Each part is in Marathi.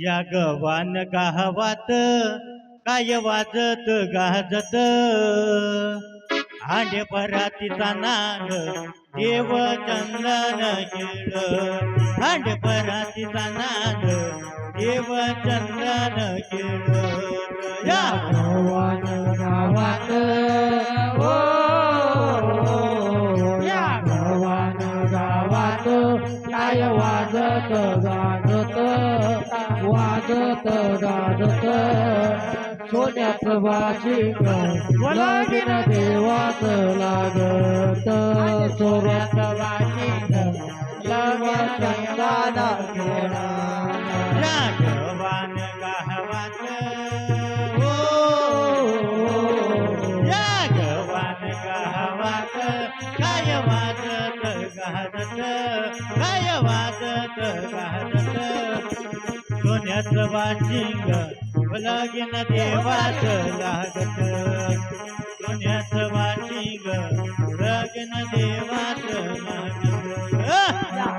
या गवान गावात काय वाजत गाजत. हांडे परातीचा नाद देव चंदन खेळ हांडे परातीचा नाग देव चंदन खेळ या गव्हाण गावात गाजत सोन्याचं वाशिंग लगीन देवाच लागत सोन्याचं वाशिंग या गवान गावात हो या गवान गावात काय वाजत गाजत काय वाजत गाजत? सोन्याचं वाचिंग लगीन देवाच लागत. सोन्याचं वाचिंग लगीन देवाच लागत. या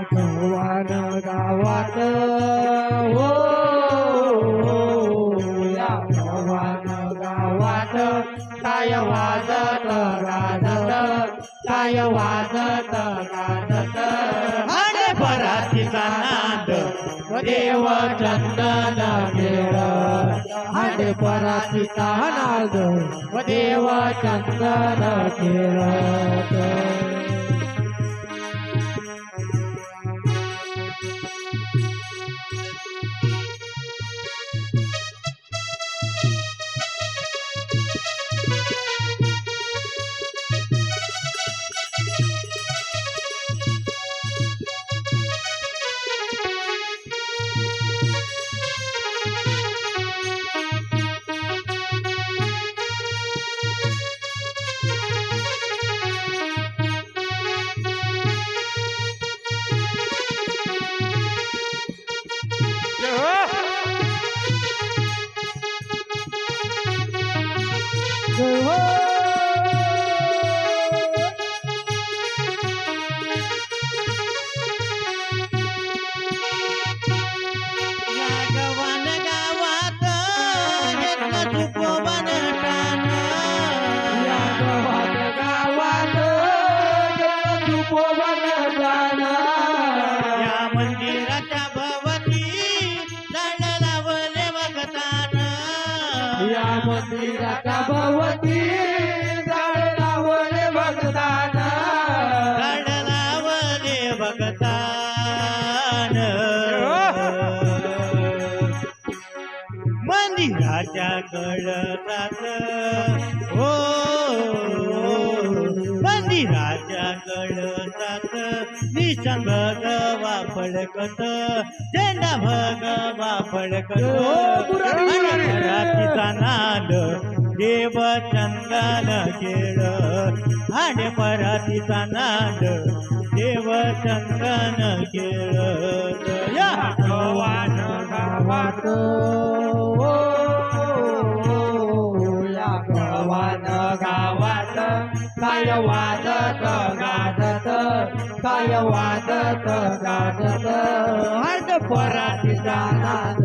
गावात हो, हो या गावात. काय वाजत गाजत काय वाजत देवा चंदना मेळा हाड परात ताना देवा चंदना खेळत मंदिराच्या भवती झाड लावले भगतान झाड लावले मंदिराच्या कळसात हो. मंदिराच्या कळसात निसंग गवा फडकत झेंडा भगवा फडकत नाद देव चंदन खेळ आणि परातीचा नाद देव चंदन गव्हाण गावात काय वाजत गाजत काय वाजत गाजत. हंड पराती नाद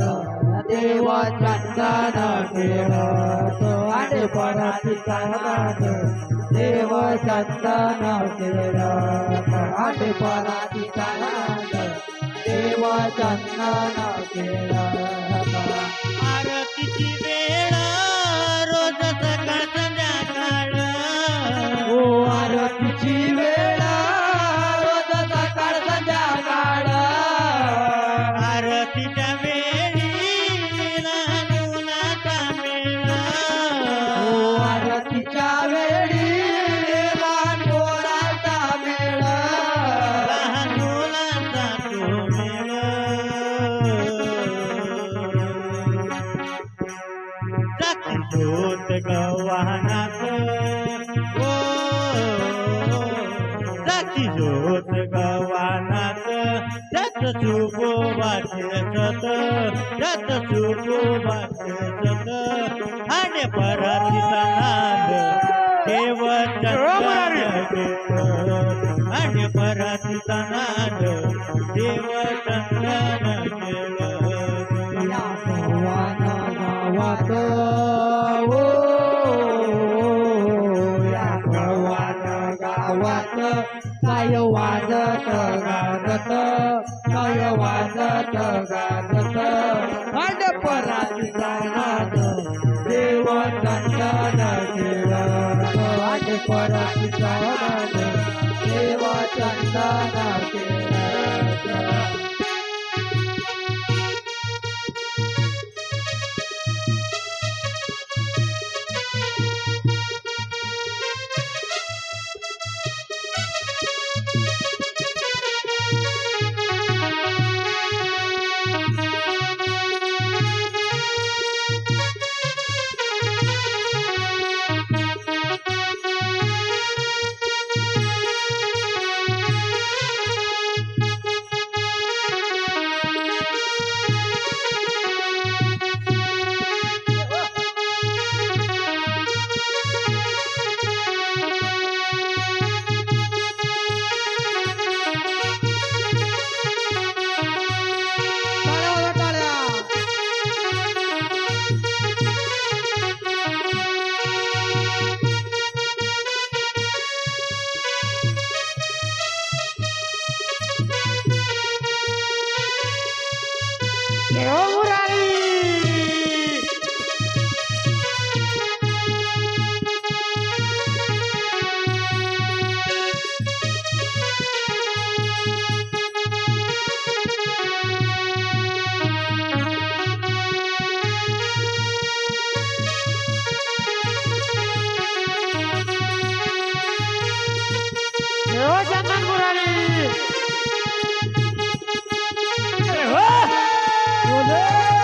देव चंदन खेळत हंड पराती नाद देव चंदन खेळत हंड पराती नाद देव चंदन खेळत चुको बाटे सत त्यात चुको बाटे सत आणि परातीचा नाद देव आणि परातीचा नाद देव चंदन केलं सर्वांना गावात वाजत गाजत काय वाजत गाजत वाडपराची गाणात देव चंदन देवा वाडपराची गाणात देव चंदन Yeah.